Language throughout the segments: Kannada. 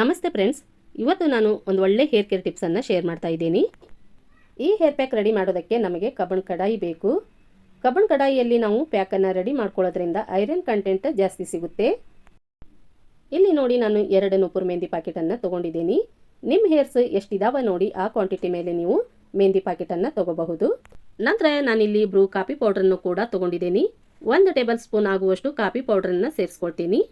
ನಮಸ್ತೆ ಫ್ರೆಂಡ್ಸ್. ಇವತ್ತು ನಾನು ಒಂದು ಒಳ್ಳೆ ಹೇರ್ ಕೇರ್ ಟಿಪ್ಸನ್ನು ಶೇರ್ ಮಾಡ್ತಾ ಇದ್ದೀನಿ. ಈ ಹೇರ್ ಪ್ಯಾಕ್ ರೆಡಿ ಮಾಡೋದಕ್ಕೆ ನಮಗೆ ಕಬ್ಬಣ ಕಡಾಯಿ ಬೇಕು. ಕಬ್ಬಣ ಕಡಾಯಿಯಲ್ಲಿ ನಾವು ಪ್ಯಾಕನ್ನು ರೆಡಿ ಮಾಡ್ಕೊಳ್ಳೋದ್ರಿಂದ ಐರನ್ ಕಂಟೆಂಟ್ ಜಾಸ್ತಿ ಸಿಗುತ್ತೆ. ಇಲ್ಲಿ ನೋಡಿ ನಾನು ಎರಡು ನೂಪುರ್ ಮೆಹಂದಿ ಪ್ಯಾಕೆಟನ್ನು ತೊಗೊಂಡಿದ್ದೀನಿ. ನಿಮ್ಮ ಹೇರ್ಸ್ ಎಷ್ಟಿದಾವ ನೋಡಿ ಆ ಕ್ವಾಂಟಿಟಿ ಮೇಲೆ ನೀವು ಮೆಹಂದಿ ಪ್ಯಾಕೆಟನ್ನು ತೊಗೋಬಹುದು. ನಂತರ ನಾನಿಲ್ಲಿ ಬ್ರೂ ಕಾಫಿ ಪೌಡ್ರನ್ನು ಕೂಡ ತೊಗೊಂಡಿದ್ದೀನಿ. ಒಂದು ಟೇಬಲ್ ಸ್ಪೂನ್ ಆಗುವಷ್ಟು ಕಾಫಿ ಪೌಡ್ರನ್ನು ಸೇರಿಸ್ಕೊಳ್ತೀನಿ.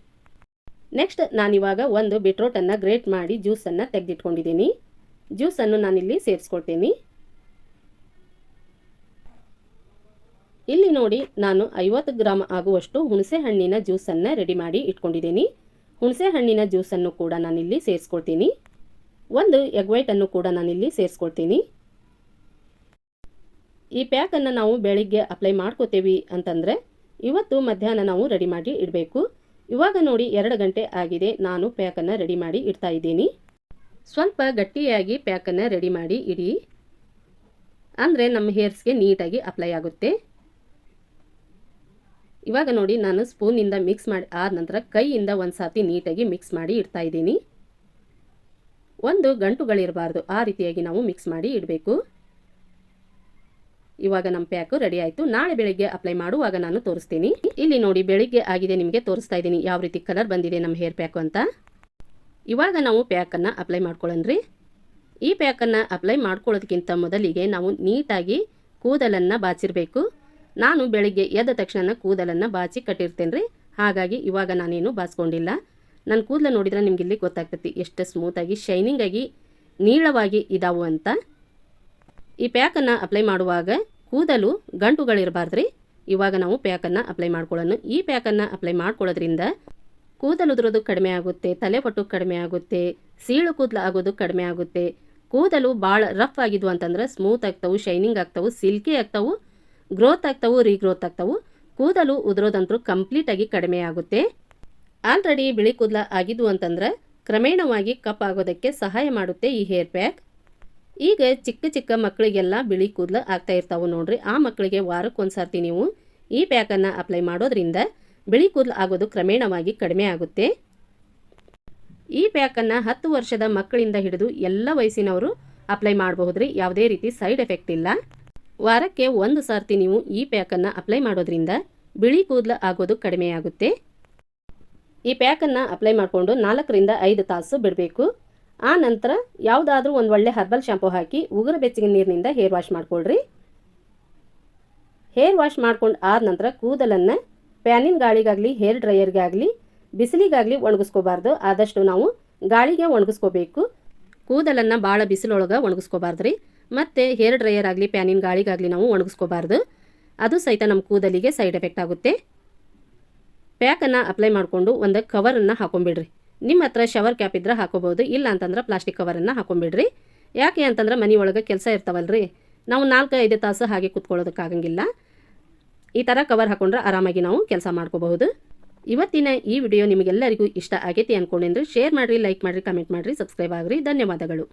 ನೆಕ್ಸ್ಟ್ ನಾನಿವಾಗ ಒಂದು ಬಿಟ್ರೋಟನ್ನು ಗ್ರೇಟ್ ಮಾಡಿ ಜ್ಯೂಸನ್ನು ತೆಗೆದಿಟ್ಕೊಂಡಿದ್ದೀನಿ ಜ್ಯೂಸನ್ನು ನಾನಿಲ್ಲಿ ಸೇರಿಸ್ಕೊಳ್ತೀನಿ. ಇಲ್ಲಿ ನೋಡಿ, ನಾನು ಐವತ್ತು ಗ್ರಾಮ್ ಆಗುವಷ್ಟು ಹುಣಸೆ ಹಣ್ಣಿನ ಜ್ಯೂಸನ್ನು ರೆಡಿ ಮಾಡಿ ಇಟ್ಕೊಂಡಿದ್ದೀನಿ ಹುಣಸೆ ಹಣ್ಣಿನ ಜ್ಯೂಸನ್ನು ಕೂಡ ನಾನಿಲ್ಲಿ ಸೇರಿಸ್ಕೊಳ್ತೀನಿ. ಒಂದು ಎಗ್ ವೈಟನ್ನು ಕೂಡ ನಾನಿಲ್ಲಿ ಸೇರಿಸ್ಕೊಳ್ತೀನಿ. ಈ ಪ್ಯಾಕನ್ನು ನಾವು ಬೆಳಿಗ್ಗೆ ಅಪ್ಲೈ ಮಾಡ್ಕೋತೀವಿ ಅಂತಂದರೆ, ಇವತ್ತು ಮಧ್ಯಾಹ್ನ ನಾವು ರೆಡಿ ಮಾಡಿ ಇಡಬೇಕು. ಇವಾಗ ನೋಡಿ ಎರಡು ಗಂಟೆ ಆಗಿದೆ, ನಾನು ಪ್ಯಾಕನ್ನು ರೆಡಿ ಮಾಡಿ ಇಡ್ತಾ ಇದ್ದೀನಿ. ಸ್ವಲ್ಪ ಗಟ್ಟಿಯಾಗಿ ಪ್ಯಾಕನ್ನು ರೆಡಿ ಮಾಡಿ ಇಡಿ. ಅಂದರೆ ನಮ್ಮ ಹೇರ್ಸ್ಗೆ ನೀಟಾಗಿ ಅಪ್ಲೈ ಆಗುತ್ತೆ. ಇವಾಗ ನೋಡಿ ನಾನು ಸ್ಪೂನಿಂದ ಮಿಕ್ಸ್ ಮಾಡಿ ಆದ ನಂತರ ಕೈಯಿಂದ ಒಂದು ಸಾತಿ ನೀಟಾಗಿ ಮಿಕ್ಸ್ ಮಾಡಿ ಇಡ್ತಾ ಇದ್ದೀನಿ. ಒಂದು ಗಂಟುಗಳಿರಬಾರ್ದು, ಆ ರೀತಿಯಾಗಿ ನಾವು ಮಿಕ್ಸ್ ಮಾಡಿ ಇಡಬೇಕು. ಇವಾಗ ನಮ್ಮ ಪ್ಯಾಕು ರೆಡಿ ಆಯಿತು. ನಾಳೆ ಬೆಳಿಗ್ಗೆ ಅಪ್ಲೈ ಮಾಡುವಾಗ ನಾನು ತೋರಿಸ್ತೀನಿ. ಇಲ್ಲಿ ನೋಡಿ ಬೆಳಿಗ್ಗೆ ಆಗಿದೆ, ನಿಮಗೆ ತೋರಿಸ್ತಾ ಇದ್ದೀನಿ. ಯಾವ ರೀತಿ ಕಲರ್ ಬಂದಿದೆ ನಮ್ಮ ಹೇರ್ ಪ್ಯಾಕು ಅಂತ. ಇವಾಗ ನಾವು ಪ್ಯಾಕನ್ನು ಅಪ್ಲೈ ಮಾಡ್ಕೊಳ್ಳೋಣ್ರಿ ಈ ಪ್ಯಾಕನ್ನು ಅಪ್ಲೈ ಮಾಡ್ಕೊಳ್ಳೋದಕ್ಕಿಂತ ಮೊದಲಿಗೆ ನಾವು ನೀಟಾಗಿ ಕೂದಲನ್ನು ಬಾಚಿರಬೇಕು. ನಾನು ಬೆಳಿಗ್ಗೆ ಎದ್ದ ತಕ್ಷಣ ಕೂದಲನ್ನು ಬಾಚಿ ಕಟ್ಟಿರ್ತೇನೆ ರೀ ಹಾಗಾಗಿ ಇವಾಗ ನಾನೇನು ಬಾಚ್ಕೊಂಡಿಲ್ಲ. ನನ್ನ ಕೂದಲು ನೋಡಿದ್ರೆ ನಿಮ್ಗೆ ಇಲ್ಲಿ ಗೊತ್ತಾಗ್ತೈತಿ. ಎಷ್ಟು ಸ್ಮೂತಾಗಿ ಶೈನಿಂಗಾಗಿ ನೀಳವಾಗಿ ಇದಾವು ಅಂತ. ಈ ಪ್ಯಾಕನ್ನು ಅಪ್ಲೈ ಮಾಡುವಾಗ ಕೂದಲು ಗಂಟುಗಳಿರಬಾರ್ದ್ರಿ. ಇವಾಗ ನಾವು ಪ್ಯಾಕನ್ನು ಅಪ್ಲೈ ಮಾಡ್ಕೊಳ್ಳೋಣ. ಈ ಪ್ಯಾಕನ್ನು ಅಪ್ಲೈ ಮಾಡ್ಕೊಳ್ಳೋದ್ರಿಂದ ಕೂದಲು ಉದುರೋದು ಕಡಿಮೆ ಆಗುತ್ತೆ, ತಲೆಪಟ್ಟು ಕಡಿಮೆ ಆಗುತ್ತೆ, ಸೀಳು ಕೂದಲು ಆಗೋದು ಕಡಿಮೆ ಆಗುತ್ತೆ. ಕೂದಲು ಭಾಳ ರಫ್ ಆಗಿದ್ವು ಅಂತಂದ್ರೆ smooth ಆಗ್ತವು, shining ಆಗ್ತವು, silky ಆಗ್ತವು, growth ಆಗ್ತಾವು, regrowth ಆಗ್ತವು. ಕೂದಲು ಉದುರೋದಂತರೂ ಕಂಪ್ಲೀಟಾಗಿ ಕಡಿಮೆ ಆಗುತ್ತೆ. ಆಲ್ರೆಡಿ ಬಿಳಿ ಕೂದಲ ಆಗಿದ್ವು ಅಂತಂದ್ರೆ ಕ್ರಮೇಣವಾಗಿ ಕಪ್ ಆಗೋದಕ್ಕೆ ಸಹಾಯ ಮಾಡುತ್ತೆ ಈ ಹೇರ್ ಪ್ಯಾಕ್. ಈಗ ಚಿಕ್ಕ ಚಿಕ್ಕ ಮಕ್ಕಳಿಗೆಲ್ಲ ಬಿಳಿ ಕೂದಲು ಆಗ್ತಾ ಇರ್ತಾವೆ ನೋಡ್ರಿ. ಆ ಮಕ್ಕಳಿಗೆ ವಾರಕ್ಕೊಂದು ಸರ್ತಿ ನೀವು ಈ ಪ್ಯಾಕನ್ನು ಅಪ್ಲೈ ಮಾಡೋದ್ರಿಂದ ಬಿಳಿ ಕೂದಲು ಆಗೋದು ಕ್ರಮೇಣವಾಗಿ ಕಡಿಮೆ ಆಗುತ್ತೆ. ಈ ಪ್ಯಾಕನ್ನು ಹತ್ತು ವರ್ಷದ ಮಕ್ಕಳಿಂದ ಹಿಡಿದು ಎಲ್ಲ ವಯಸ್ಸಿನವರು ಅಪ್ಲೈ ಮಾಡಬಹುದ್ರಿ. ಯಾವುದೇ ರೀತಿ ಸೈಡ್ ಎಫೆಕ್ಟ್ ಇಲ್ಲ. ವಾರಕ್ಕೆ ಒಂದು ಸರ್ತಿ ನೀವು ಈ ಪ್ಯಾಕನ್ನು ಅಪ್ಲೈ ಮಾಡೋದ್ರಿಂದ ಬಿಳಿ ಕೂದಲು ಆಗೋದು ಕಡಿಮೆ ಆಗುತ್ತೆ. ಈ ಪ್ಯಾಕನ್ನು ಅಪ್ಲೈ ಮಾಡಿಕೊಂಡು ನಾಲ್ಕರಿಂದ ಐದು ತಾಸು ಬಿಡಬೇಕು. ಆ ನಂತರ ಯಾವುದಾದ್ರೂ ಒಂದು ಒಳ್ಳೆ ಹರ್ಬಲ್ ಶಾಂಪು ಹಾಕಿ ಉಗುರು ಬೆಚ್ಚಗಿನ ನೀರಿನಿಂದ ಹೇರ್ ವಾಶ್ ಮಾಡ್ಕೊಳ್ರಿ. ಹೇರ್ ವಾಶ್ ಮಾಡ್ಕೊಂಡು ಆದ ನಂತರ ಕೂದಲನ್ನು ಫ್ಯಾನಿನ ಗಾಳಿಗಾಗಲಿ ಹೇರ್ ಡ್ರೈಯರ್ಗಾಗಲಿ ಬಿಸಿಲಿಗಾಗಲಿ ಒಣಗಿಸ್ಕೋಬಾರ್ದು. ಆದಷ್ಟು ನಾವು ಗಾಳಿಗೆ ಒಣಗಿಸ್ಕೋಬೇಕು. ಕೂದಲನ್ನು ಭಾಳ ಬಿಸಿಲೊಳಗೆ ಒಣಗಿಸ್ಕೋಬಾರ್ದು ರೀ ಮತ್ತು ಹೇರ್ ಡ್ರೈಯರ್ ಆಗಲಿ ಪ್ಯಾನಿನ ಗಾಳಿಗಾಗಲಿ ನಾವು ಒಣಗಿಸ್ಕೋಬಾರ್ದು. ಅದು ಸಹಿತ ನಮ್ಮ ಕೂದಲಿಗೆ ಸೈಡ್ ಎಫೆಕ್ಟ್ ಆಗುತ್ತೆ. ಪ್ಯಾಕನ್ನು ಅಪ್ಲೈ ಮಾಡಿಕೊಂಡು ಒಂದು ಕವರನ್ನು ಹಾಕೊಂಬಿಡ್ರಿ. ನಿಮ್ಮ ಹತ್ರ ಶವರ್ ಕ್ಯಾಪ್ ಇದ್ರೆ ಹಾಕೋಬೋದು ಇಲ್ಲ ಅಂತಂದ್ರೆ ಪ್ಲಾಸ್ಟಿಕ್ ಕವರನ್ನು ಹಾಕೊಂಬಿಡ್ರಿ ಯಾಕೆ ಅಂತಂದ್ರೆ ಮನೆ ಒಳಗೆ ಕೆಲಸ ಇರ್ತಾವಲ್ರಿ. ನಾವು ನಾಲ್ಕು ಐದು ತಾಸು ಹಾಗೆ ಕೂತ್ಕೊಳ್ಳೋದಕ್ಕಾಗಂಗಿಲ್ಲ ಈ ಥರ ಕವರ್ ಹಾಕೊಂಡ್ರೆ ಆರಾಮಾಗಿ ನಾವು ಕೆಲಸ ಮಾಡ್ಕೋಬಹುದು. ಇವತ್ತಿನ ಈ ವಿಡಿಯೋ ನಿಮಗೆಲ್ಲರಿಗೂ ಇಷ್ಟ ಆಗೈತಿ ಅಂದ್ಕೊಂಡೇನ್ರಿ ಶೇರ್ ಮಾಡಿರಿ ಲೈಕ್ ಮಾಡಿರಿ ಕಮೆಂಟ್ ಮಾಡಿರಿ. ಸಬ್ಸ್ಕ್ರೈಬ್ ಆಗಿರಿ. ಧನ್ಯವಾದಗಳು.